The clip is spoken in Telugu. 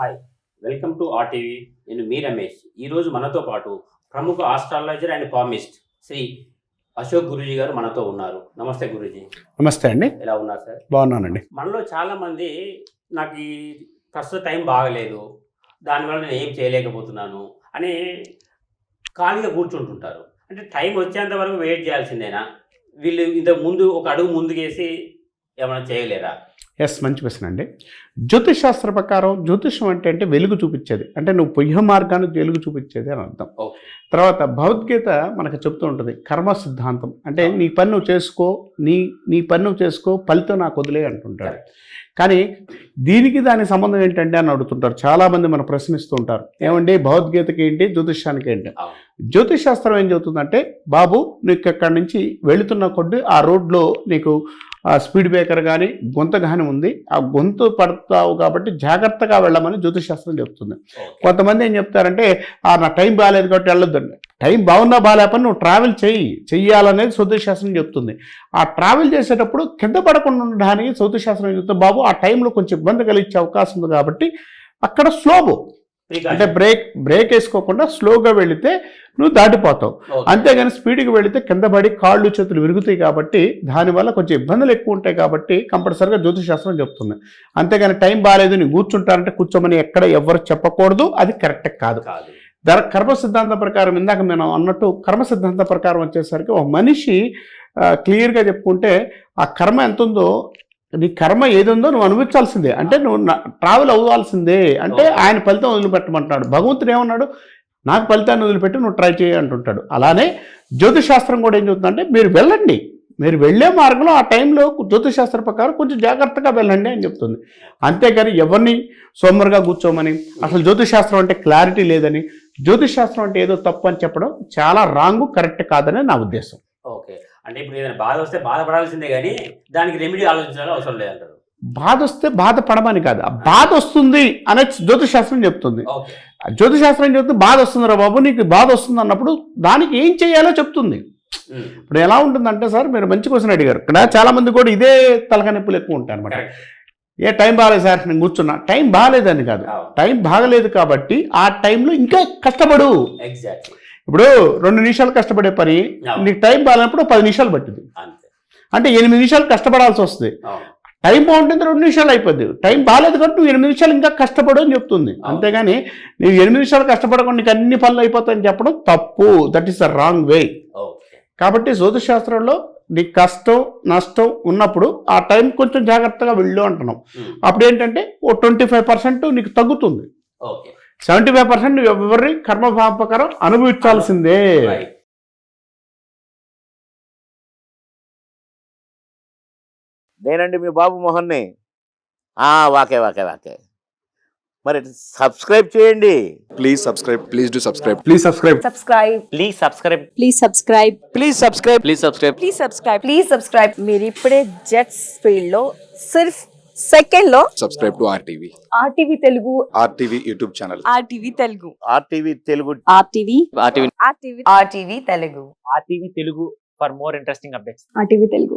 హాయ్ వెల్కమ్ టు ఆర్టీవీ నేను మీ రమేష్. ఈరోజు మనతో పాటు ప్రముఖ astrologer and palmist Shri Ashok Guruji garu మనతో ఉన్నారు. నమస్తే గురూజీ. నమస్తే అండి. ఎలా ఉన్నారు సార్? బాగున్నానండి. మనలో చాలా మంది నాకు ఈ ప్రస్తుత టైం బాగలేదు. దానివల్ల నేను ఏం చేయలేకపోతున్నాను అని ఖాళీగా కూర్చుంటుంటారు. అంటే టైం వచ్చేంత వరకు వెయిట్ చేయాల్సిందేనా? వీళ్ళు ఇంతకు ముందు ఒక అడుగు ముందుకేసి ఏమైనా చేయలేరా ఎస్ మంచి ప్రశ్న అండి. జ్యోతిష్ శాస్త్ర ప్రకారం జ్యోతిషం అంటే అంటే వెలుగు చూపించేది. అంటే నువ్వు పుయ్య మార్గాన్ని వెలుగు చూపించేది అని అర్థం. తర్వాత భగవద్గీత మనకు చెప్తూ ఉంటుంది కర్మ సిద్ధాంతం. అంటే నీ పని నువ్వు చేసుకో నీ నీ పని నువ్వు చేసుకో ఫలితం నాకు వదిలే అంటుంటాడు. కానీ దీనికి దాని సంబంధం ఏంటంటే అని అడుగుతుంటారు. చాలామంది మనం ప్రశ్నిస్తూ ఉంటారు. ఏమండి భగవద్గీతకి ఏంటి జ్యోతిష్యానికి ఏంటి? జ్యోతిష్ శాస్త్రం ఏం చెబుతుందంటే బాబు నీకు అక్కడి నుంచి వెళుతున్న కొద్ది ఆ రోడ్లో నీకు స్పీడ్ బ్రేకర్ కానీ గొంత కానీ ఉంది. ఆ గొంతు పడతావు కాబట్టి జాగ్రత్తగా వెళ్ళమని జ్యోతిష్ శాస్త్రం చెప్తుంది కొంతమంది ఏం చెప్తారంటే ఆ నా టైం బాగాలేదు కాబట్టి వెళ్ళొద్దండి. టైం బాగున్నా బాగాలేపని నువ్వు ట్రావెల్ చెయ్యి. చెయ్యాలనేది జ్యోతిష్ శాస్త్రం చెప్తుంది. ఆ ట్రావెల్ చేసేటప్పుడు కింద పడకుండా ఉండడానికి శాస్త్రం చెప్తుంది. బాబు ఆ టైంలో కొంచెం ఇబ్బంది కలిగించే అవకాశం ఉంది కాబట్టి అక్కడ స్లోబో. అంటే బ్రేక్ బ్రేక్ వేసుకోకుండా స్లోగా వెళితే నువ్వు దాటిపోతావు. అంతేగాని స్పీడ్కి వెళితే కింద పడి కాళ్ళు చేతులు విరుగుతాయి కాబట్టి దానివల్ల కొంచెం ఇబ్బందులు ఎక్కువ ఉంటాయి కాబట్టి కంపల్సరిగా జ్యోతిష్ శాస్త్రం చెప్తుంది. అంతేగాని టైం బాగాలేదు నీ కూర్చుంటారంటే కూర్చోమని ఎక్కడ ఎవరు చెప్పకూడదు అది కరెక్ట్ కాదు. ధర కర్మ సిద్ధాంతం ప్రకారం ఇందాక మనం అన్నట్టు కర్మ సిద్ధాంతం ప్రకారం వచ్చేసరికి ఒక మనిషి క్లియర్గా చెప్పుకుంటే ఆ కర్మ ఎంత ఉందో నీ కర్మ ఏది ఉందో నువ్వు అనుభవించాల్సిందే. అంటే నువ్వు నా- ట్రావెల్ అవ్వాల్సిందే. అంటే. ఆయన ఫలితం వదిలిపెట్టమంటున్నాడు. భగవంతుడు ఏమన్నాడు? నాకు ఫలితాన్ని వదిలిపెట్టి నువ్వు ట్రై చేయి అంటుంటాడు. అలానే జ్యోతిష్ శాస్త్రం కూడా ఏం చెబుతుందంటే మీరు వెళ్ళండి. మీరు వెళ్ళే మార్గంలో ఆ టైంలో జ్యోతిష్ శాస్త్ర ప్రకారం కొంచెం జాగ్రత్తగా వెళ్ళండి అని చెప్తుంది. అంతేగాని ఎవరిని సోమరుగా కూర్చోమని అసలు జ్యోతిష్ శాస్త్రం అంటే క్లారిటీ లేదని జ్యోతిష్ శాస్త్రం అంటే ఏదో తప్పు అని చెప్పడం చాలా రాంగ్ కరెక్ట్ కాదని నా ఉద్దేశం. ఓకే. అంటే ఇప్పుడు ఏదైనా బాధ వస్తే బాధపడాల్సిందే కానీ దానికి రెమెడీ ఆలోచించాలని అవసరం లేదంటారు. బాధ వస్తే బాధపడమని కాదు. ఆ బాధ వస్తుంది అనే జ్యోతిష్ శాస్త్రం చెప్తుంది. ఓకే. ఆ జ్యోతిష్ శాస్త్రం చెప్తుంది? బాధ వస్తుందిరా బాబు నీకు బాధ వస్తుంది అన్నప్పుడు దానికి ఏం చేయాలో చెప్తుంది. ఇప్పుడు ఎలా ఉంటుందంటే సార్ మీరు మంచి క్వశ్చన్ అడిగారు. ఇక్కడ చాలా మంది కూడా ఇదే తలకాయ నొప్పులు ఎక్కువ ఉంటాయి అనమాట ఏ టైం బాగాలేదు సార్ నేను కూర్చున్నా. టైం బాగాలేదని కాదు. టైం బాగలేదు కాబట్టి ఆ టైంలో ఇంకా కష్టపడు. ఎగ్జాక్ట్లీ ఇప్పుడు రెండు నిమిషాలు కష్టపడే పని. నీకు టైం బాగాలేనప్పుడు పది నిమిషాలు పట్టింది. అంటే ఎనిమిది నిమిషాలు కష్టపడాల్సి వస్తుంది. టైం బాగుంటుంది రెండు నిమిషాలు అయిపోద్ది. టైం బాగాలేదు కాబట్టి నువ్వు ఎనిమిది నిమిషాలు ఇంకా కష్టపడు అని చెప్తుంది. అంతేగాని నువ్వు ఎనిమిది నిమిషాలు కష్టపడకుండా నీకు అన్ని పనులు అయిపోతాయని చెప్పడం తప్పు. That is the wrong way కాబట్టి జ్యోతిష్ శాస్త్రంలో నీకు కష్టం నష్టం ఉన్నప్పుడు ఆ టైం కొంచెం జాగ్రత్తగా వెళ్ళు అంటున్నాం. అప్పుడు ఏంటంటే ఓ ట్వంటీ ఫైవ్ పర్సెంట్ నీకు తగ్గుతుంది. ఓకే. సెవెంటీ ఫైవ్ పర్సెంట్ ఎవరి కర్మభావ ప్రకారం అనుభవించాల్సిందే. నేనండి మీ బాబు మోహన్ని. ఆ, వాకే వాకే వాకే. మరి సబ్స్క్రైబ్ చేయండి. Please subscribe. Please do subscribe. Please subscribe. subscribe please subscribe. please subscribe please subscribe. Please subscribe. please subscribe please subscribe మీరు ఇప్పుడే జెట్స్ ఫీల్డ్లో సిర్ఫ్ సెకండ్లో Subscribe to RTV. RTV Telugu. RTV YouTube channel. RTV Telugu. RTV Telugu. RTV. RTV RTV. RTV Telugu. RTV Telugu for more interesting updates. RTV Telugu.